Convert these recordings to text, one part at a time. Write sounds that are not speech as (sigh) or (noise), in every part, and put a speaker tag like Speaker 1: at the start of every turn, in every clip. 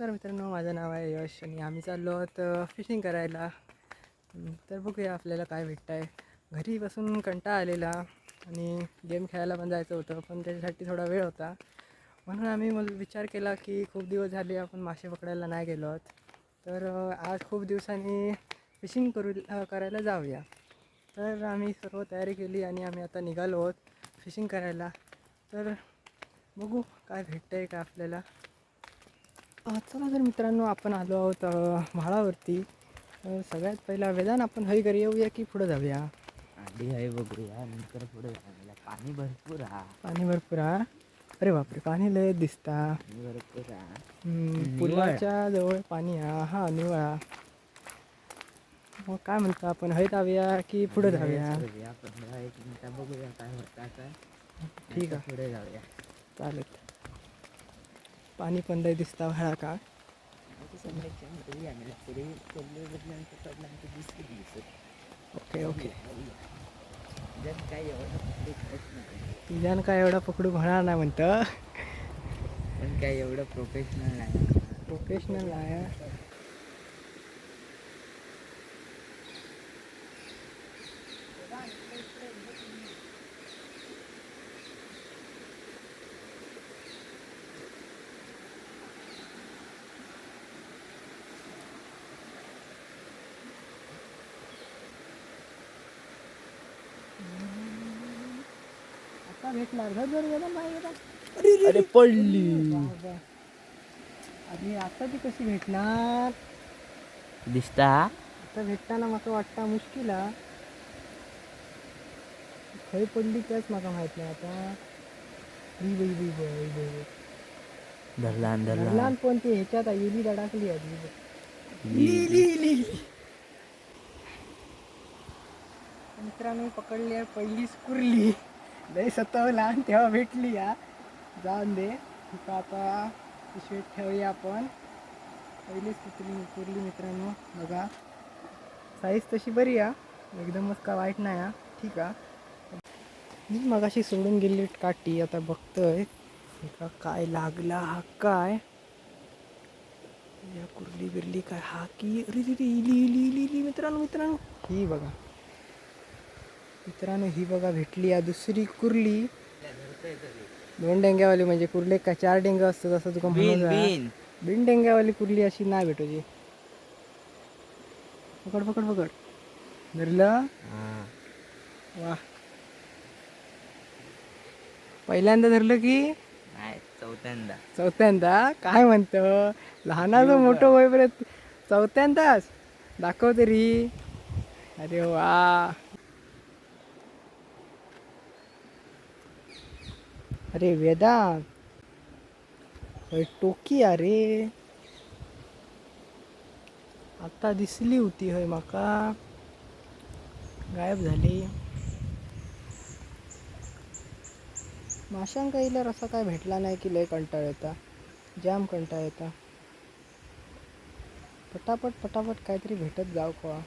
Speaker 1: नमस्कार मित्रांनो माझं नाव आहे यश आणि आम्ही चाललो आहोत फिशिंग करायला. तर बघूया आपल्याला काय भेटतं आहे घरी बसून कंटाळा आलेला आणि गेम खेळायला पण जायचं होतं पण त्याच्यासाठी थोडा वेळ होता. म्हणून आम्ही मग विचार केला की खूप दिवस झाले आपण मासे पकडायला नाही गेलो आहोत. तर आज खूप दिवसांनी फिशिंग करू करायला जाऊया. तर आम्ही सर्व तयारी केली आणि आम्ही आता निघालो आहोत फिशिंग करायला. तर बघू काय भेटतं आहे का आपल्याला. चला तर मित्रांनो आपण आलो आहोत म्हाळावरती सगळ्यात पहिला वेदान आपण हई घरी येऊया की पुढं जाऊया?
Speaker 2: आधी आहे बघूया नंतर पुढे जाऊया. पाणी भरपूर हा
Speaker 1: पाणी भरपूर हा अरे बापरे पाणी लय दिसता.
Speaker 2: भरपूर हा.
Speaker 1: पुलाच्या जवळ पाणी हा हा निवळा मग काय म्हणतो आपण? हयत जाऊया की पुढे जाऊया
Speaker 2: पंधरा एक मिनिटं बघूया काय होता काय.
Speaker 1: ठीक आहे.
Speaker 2: पुढे जाऊया.
Speaker 1: चालेल. पाणी पण लय दिसता व्हाळा का ओके ओके
Speaker 2: नाही
Speaker 1: तुझ्यानं काय एवढा पकडू होणार नाही म्हणतं.
Speaker 2: पण काय एवढं प्रोफेशनल नाही.
Speaker 1: प्रोफेशनल आहे आता भेटणार घर जर गेला गेला
Speaker 2: अरे पडली.
Speaker 1: आणि आता ती कशी भेटणार?
Speaker 2: दिसता?
Speaker 1: आता भेटताना म्हाका वाटता मुश्किल हा खंय पडली तेच म्हाका माहीत नाही आता. बी बी बी बी बी बी.
Speaker 2: धरला
Speaker 1: धरलान पण ती ह्याच्यात येली धडाकली आधी मित्रांनो पकडली पहिलीच कुरली. लय सतवला तेव्हा भेटली या जाऊन दे. ठीक आहे, आता पिशवीत ठेवूया आपण. पहिलीच कुरली कुरली मित्रांनो बघा. साईज तशी बरी या एकदमच का वाईट नाही हा. ठीक आहे. मी मगाशी सोडून गेली काठी आता बघतोय. एका काय लागला हा काय? या कुर्ली बिरली काय हा की? अरे रे, इली इली इली इली मित्रांनो मित्रांनो. ही बघा. मित्रांनो ही बघा भेटली. या दुसरी कुर्ली. दोन डेंग्यावाली म्हणजे कुर्ले का चार डेंगा असतं जसं तुका म्हणून
Speaker 2: बिन.
Speaker 1: डेंग्यावाली कुर्ली अशी नाही भेटूची पकड पकड पकड. धरलं? वा. पहिल्यांदा धरलं की?
Speaker 2: चौथ्यांदा.
Speaker 1: चौथ्यांदा? काय म्हणतं? लहानाचं मोठं होईपर्यंत चौथ्यांदाच. दाखव तरी. अरे वा. अरे वेदांत होय टोकी अरे. आता दिसली होती होय माका. गायब झाली. माशांक इल्यावर असा काय भेटला नाही की लय कंटाळ येता. जाम कंटाळ येता. पटापट पटापट काहीतरी भेटत जाव का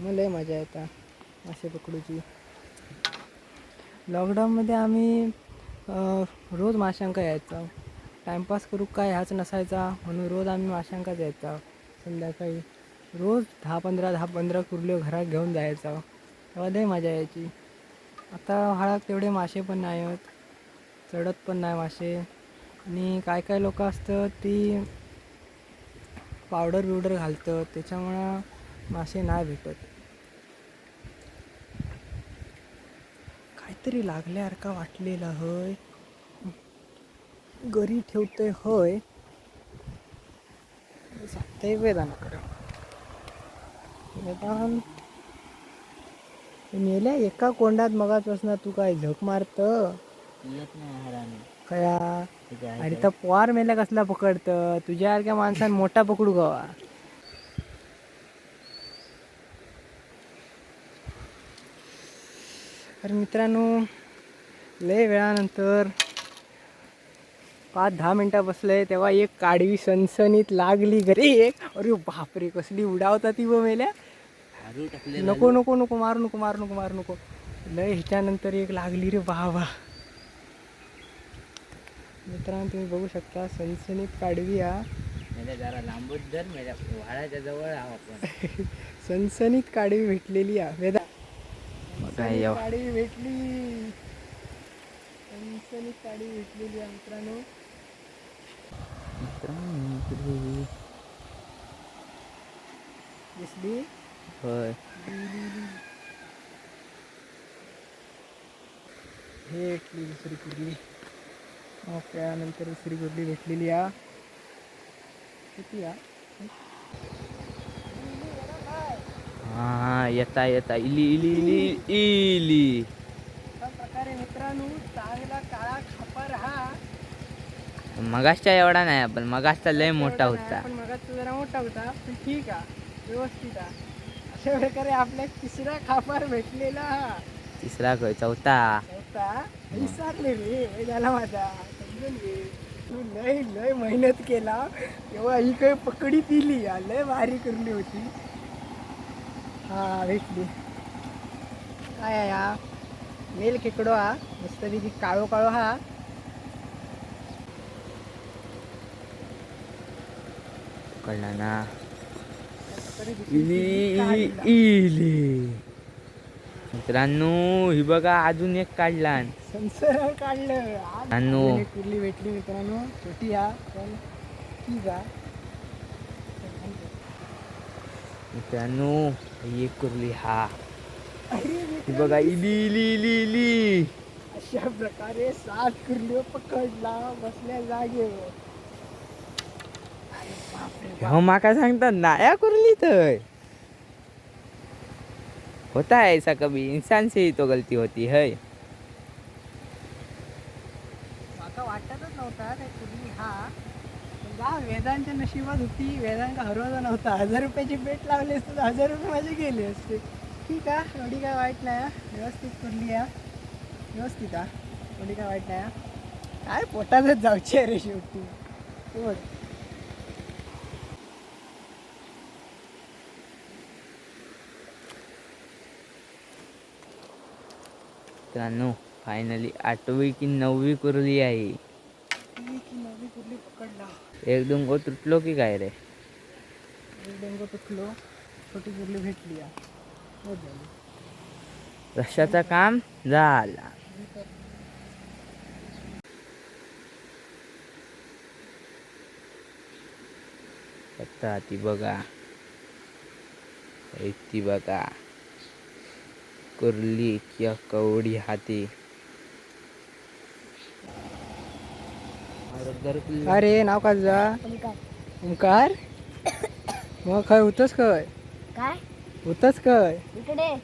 Speaker 1: मग लय मजा येता. मासे पकडूची. लॉकडाऊनमध्ये आम्ही रोज माशांका यायचं. टाईमपास करू काय ह्याच नसायचा म्हणून रोज आम्ही माशांकाच यायचा. संध्याकाळी रोज दहा पंधरा दहा पंधरा कुर्ल्यो घरात घेऊन जायचं. तेव्हा लय मजा यायची. आता व्हाळात तेवढे मासे पण नाही आहेत चढत पण नाही मासे. आणि काय काय लोक असतं ती पावडर बिवडर घालतं त्याच्यामुळं मासे नाही भेटत. काहीतरी लागल्यासारखा वाटलेला होय? घरी ठेवतोय होय. सांगते वेदांकडे. वेदान मेल्या एका कोंडात मगाचपासून तू काय झक मारतं? कया? आणि तर पोहार मेल्या कसला पकडत? तुझ्यासारख्या माणसान मोठा पकडू गवा. तर मित्रांनो लय वेळानंतर पाच दहा मिनटं बसले तेव्हा एक काडवी सनसनीत लागली घरी. एक अरे बापरे कसली उडावता ती व मेल्या.
Speaker 2: हारू टाकले
Speaker 1: नको नको नको मारू नको मारू नको मारू नको. लय ह्याच्यानंतर एक लागली रे बाबा. मित्रांनो तुम्ही बघू शकता सनसनीत काढवी हा.
Speaker 2: जरा लांबूच धर व्हाळाच्या जवळ आहो आपण. (laughs)
Speaker 1: सनसनीत काडी भेटलेली आहे वेदा सनसनीत
Speaker 2: याव.
Speaker 1: काडी भेटली. सनसनीत काडी भेटलेली आहे मित्रांनो. दिसली?
Speaker 2: होय.
Speaker 1: हे भेटली दुसरी कुर्ली मग त्यानंतर दुसरी कुर्ली भेटलेली आ किती
Speaker 2: हा येता येता. इली इली इली इली.
Speaker 1: अशा प्रकारे मित्रांनो चांगला काळा खापर हा
Speaker 2: मगासच्या एवढा नाही पण मगासचा लय मोठा होता.
Speaker 1: पण जरा मोठा होता पण ठीक आहे व्यवस्थित आहे. अशा प्रकारे आपल्या तिसरा खापर भेटलेला हा.
Speaker 2: तिसरा खय चौथा.
Speaker 1: होता विसरले रे झाला माझा. समजून घे. तू लय लय मेहनत केला. तेव्हा ही काही पकडी दिली लय भारी करली होती. हा भेटली काय आहे हा? मेल खेकडो हा. मस्तपैकी काळो काळो हा.
Speaker 2: कळला ना? इली इली मित्रांनो ही बघा अजून एक काढला.
Speaker 1: संसार काढलं.
Speaker 2: मित्रांनो.
Speaker 1: भेटली मित्रांनो. छोटी हा पण ठीक हा
Speaker 2: मित्रांनो एक कुर्ली हा. बघा इली इली इली इली
Speaker 1: अशा प्रकारे सात कुर्ली पकडला बसल्या जागेवर. बाप.
Speaker 2: हो माका सांगतात नाया कुर्ली तर होता है ऐसा कभी इंसान से ही तो गलती होती है.
Speaker 1: माका वाटतच नव्हता त्या कुर्ली हा. पण वेदांच्या नशिबात होती. वेदांका हरवला नव्हता. हजार रुपयाची भेट लावली असते तर हजार रुपये माझे गेले असते. ठीक आहे एवढी काय वाईट नाही हा. व्यवस्थित कुर्ली या व्यवस्थित हा. एवढी काय वाईट नाही हा. काय पोटातच जाऊची आहे रे शेवटी. पोट
Speaker 2: मित्रांनो फायनली आठवी की नववी कुरली आहे.
Speaker 1: पकडला
Speaker 2: एक दोन तुटलो की काय रे?
Speaker 1: एक डेंगो तुटलो छोटी भेटली. हा.
Speaker 2: काम झाला. आता ती बघा. ती बघा. कुर्ली किंवा कवडी हाती.
Speaker 1: अरे नाव काय तुझा? ओंकार. मग खय होतच खय
Speaker 3: काय?
Speaker 1: होतच खय
Speaker 3: इकडे.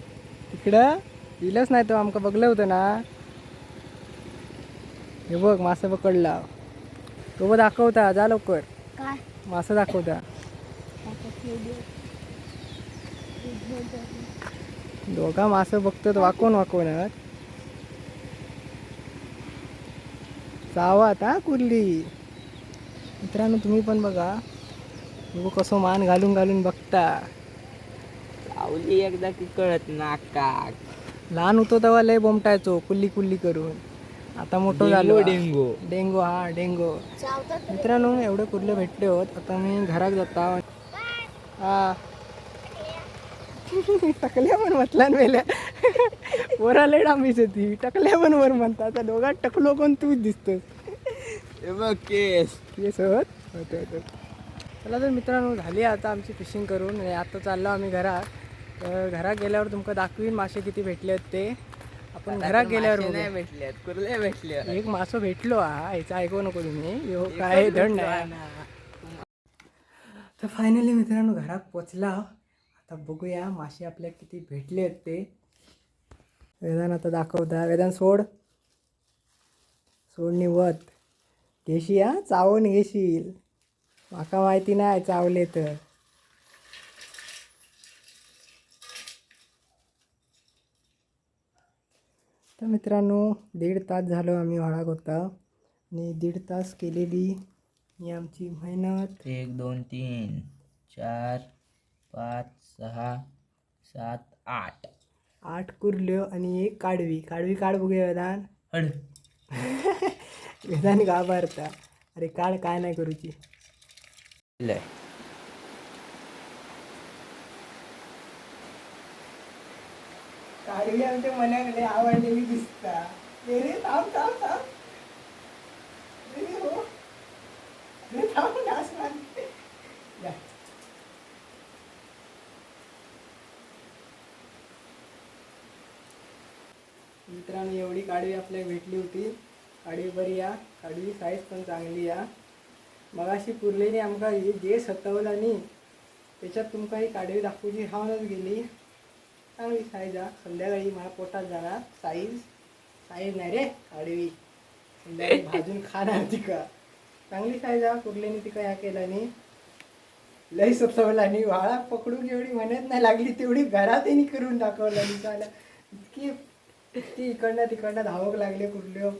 Speaker 1: तिकडं दिलंच नाही तो आमका बघलं होतं ना. हे बघ मासा पकडला. तो बघ दाखवता. जा लवकर.
Speaker 3: काय?
Speaker 1: मासा दाखवता. दोघा मासं बघतात वाकून वाकूनच. चावात हा कुर्ली मित्रांनो तुम्ही पण बघा. बघू कसं मान घालून घालून बघता.
Speaker 2: लावली एकदा की कळत नाका
Speaker 1: लहान होतो तेव्हा लय बोमटायचो कुल्ली कुल्ली करून. आता मोठं झालो.
Speaker 2: डेंगू.
Speaker 1: डेंगू हा डेंगू. मित्रांनो एवढे कुर्ले भेटले होत. आता मी घरात जाता. हा. टकल्या पण म्हटल्या मेल्या. वरा लय डांबीच होती. टकल्या पण वर म्हणता आता दोघात टकलो कोण तूच दिसतोस.
Speaker 2: हे बघ केस.
Speaker 1: येस होत? होतं होतं. चला तर मित्रांनो झाली आता आमची फिशिंग करून. आता चाललो आम्ही घरात. तर घरात गेल्यावर तुमका दाखवीन मासे किती भेटले आहेत ते. आपण घरात गेल्यावर
Speaker 2: नाही. भेटल्यात कुर्ले भेटले
Speaker 1: एक मासं भेटलो हा. याचं ऐकू नको तुम्ही. ह्यो काय धड नाही तर फायनली मित्रांनो घरात पोचला. आता बघूया मासे आपल्या किती भेटले आहेत ते. वेदान आता दाखवता वेदान सोड. सोड निवत घेशी हा? चावून घेशील. माका माहिती नाही चावले तर. तर मित्रांनो दीड तास झालो आम्ही व्हाळात होता आणि दीड तास केलेली ही आमची मेहनत.
Speaker 2: एक दोन तीन चार पाच सहा सात आठ.
Speaker 1: आठ कुर्ल्यो आणि एक काढवी काढवी काढ बघूया वेदान.
Speaker 2: हड. (laughs)
Speaker 1: वेदान घाबरता. अरे काढ काय नाही करूची.
Speaker 2: लय
Speaker 1: काढवी आमच्या मनाक लय आवडलेली दिसता. रे थांब थांब थांब. रे हो. रे थांब मित्रांनो एवढी काढवी आपल्याला भेटली होती. काढवी बरी या. काढवी साईज पण चांगली या. मगाशी पुरलेली आमका हे जे सतवला नी त्याच्यात तुमका ही काढवी दाखवूची हावनच गेली. चांगली साईज हा संध्याकाळी मला पोटात जाणार. साईज साईज नाही रे काढवी संध्याकाळी (laughs) भाजून खाणार तिका चांगली साईज हा कुर्लेनी तिका ह्या केल्यानी लई सतवला आणि वाळा पकडून एवढी म्हणत नाही लागली तेवढी घरातही करून दाखवला. दिसायला इतकी ती इकडनं तिकडनं धावक लागले कुर्ल्यो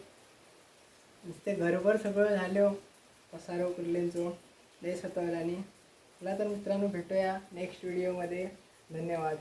Speaker 1: नुसते घरभर सगळं झालं. पसारो कुर्ल्यांचो लय सतवला आणि चला तर मित्रांनो भेटूया नेक्स्ट व्हिडिओमध्ये धन्यवाद.